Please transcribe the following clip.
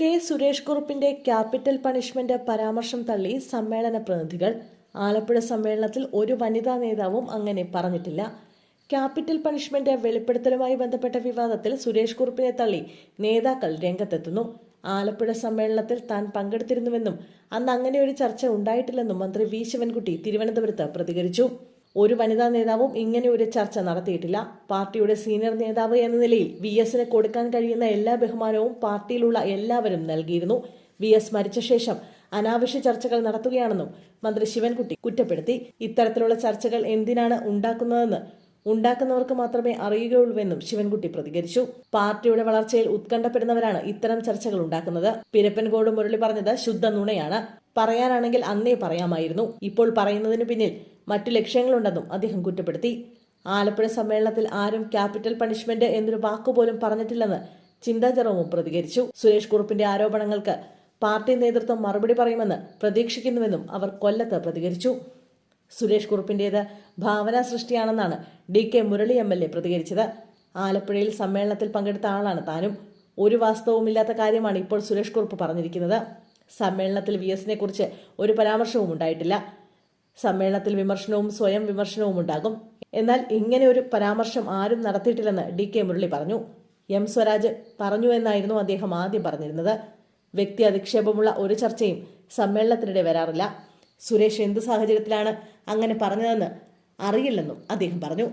K Suresh കുറുപ്പിന്റെ capital punishment പരാമർശം തള്ളി സമ്മേളന പ്രതിനിധികൾ. ആലപ്പുഴ സമ്മേളനത്തിൽ ഒരു വനിതാ നേതാവും അങ്ങനെ പറഞ്ഞിട്ടില്ല. ക്യാപിറ്റൽ പണിഷ്മെന്റ് വെളിപ്പെടുത്തലുമായി ബന്ധപ്പെട്ട വിവാദത്തിൽ സുരേഷ് കുറുപ്പിനെ തള്ളി നേതാക്കൾ രംഗത്തെത്തുന്നു. ആലപ്പുഴ സമ്മേളനത്തിൽ താൻ പങ്കെടുത്തിരുന്നുവെന്നും അന്ന് അങ്ങനെ ഒരു ചർച്ച ഉണ്ടായിട്ടില്ലെന്നും മന്ത്രി വി. ശിവൻകുട്ടി തിരുവനന്തപുരത്ത് പ്രതികരിച്ചു. ഒരു വനിതാ നേതാവും ഇങ്ങനെ ഒരു ചർച്ച നടത്തിയിട്ടില്ല. പാർട്ടിയുടെ സീനിയർ നേതാവ് എന്ന നിലയിൽ വി എസിന് കൊടുക്കാൻ കഴിയുന്ന എല്ലാ ബഹുമാനവും പാർട്ടിയിലുള്ള എല്ലാവരും നൽകിയിരുന്നു. വി എസ് മരിച്ച ശേഷം അനാവശ്യ ചർച്ചകൾ നടത്തുകയാണെന്നും മന്ത്രി ശിവൻകുട്ടി കുറ്റപ്പെടുത്തി. ഇത്തരത്തിലുള്ള ചർച്ചകൾ എന്തിനാണ് ഉണ്ടാക്കുന്നതെന്ന് ഉണ്ടാക്കുന്നവർക്ക് മാത്രമേ അറിയുകയുള്ളൂവെന്നും ശിവൻകുട്ടി പ്രതികരിച്ചു. പാർട്ടിയുടെ വളർച്ചയിൽ ഉത്കണ്ഠപ്പെടുന്നവരാണ് ഇത്തരം ചർച്ചകൾ ഉണ്ടാക്കുന്നത്. പിരപ്പൻകോട് മുരളി പറഞ്ഞത് ശുദ്ധ നുണയാണ്. പറയാനാണെങ്കിൽ അന്നേ പറയാമായിരുന്നു. ഇപ്പോൾ പറയുന്നതിന് പിന്നിൽ മറ്റു ലക്ഷ്യങ്ങളുണ്ടെന്നും അദ്ദേഹം കുറ്റപ്പെടുത്തി. ആലപ്പുഴ സമ്മേളനത്തിൽ ആരും ക്യാപിറ്റൽ പണിഷ്മെന്റ് എന്നൊരു വാക്കുപോലും പറഞ്ഞിട്ടില്ലെന്ന് ചിന്താ ജെറോമും പ്രതികരിച്ചു. സുരേഷ് കുറുപ്പിന്റെ ആരോപണങ്ങൾക്ക് പാർട്ടി നേതൃത്വം മറുപടി പറയുമെന്ന് പ്രതീക്ഷിക്കുന്നുവെന്നും അവർ കൊല്ലത്ത് പ്രതികരിച്ചു. സുരേഷ് കുറുപ്പിന്റേത് ഭാവനാ സൃഷ്ടിയാണെന്നാണ് D K Murali M L A പ്രതികരിച്ചത്. ആലപ്പുഴയിൽ സമ്മേളനത്തിൽ പങ്കെടുത്ത ആളാണ് താനും. ഒരു വാസ്തവവുമില്ലാത്ത കാര്യമാണ് ഇപ്പോൾ സുരേഷ് കുറുപ്പ് പറഞ്ഞിരിക്കുന്നത്. സമ്മേളനത്തിൽ വി എസിനെ കുറിച്ച് ഒരു പരാമർശവും ഉണ്ടായിട്ടില്ല. സമ്മേളനത്തിൽ വിമർശനവും സ്വയം വിമർശനവും ഉണ്ടാകും. എന്നാൽ ഇങ്ങനെ ഒരു പരാമർശം ആരും നടത്തിയിട്ടില്ലെന്ന് ഡി കെ മുരളി പറഞ്ഞു. എം സ്വരാജ് പറഞ്ഞു എന്നായിരുന്നു അദ്ദേഹം ആദ്യം പറഞ്ഞിരുന്നത്. വ്യക്തി അധിക്ഷേപമുള്ള ഒരു ചർച്ചയും സമ്മേളനത്തിനിടെ വരാറില്ല. സുരേഷ് എന്ത് സാഹചര്യത്തിലാണ് അങ്ങനെ പറഞ്ഞതെന്ന് അറിയില്ലെന്നും അദ്ദേഹം പറഞ്ഞു.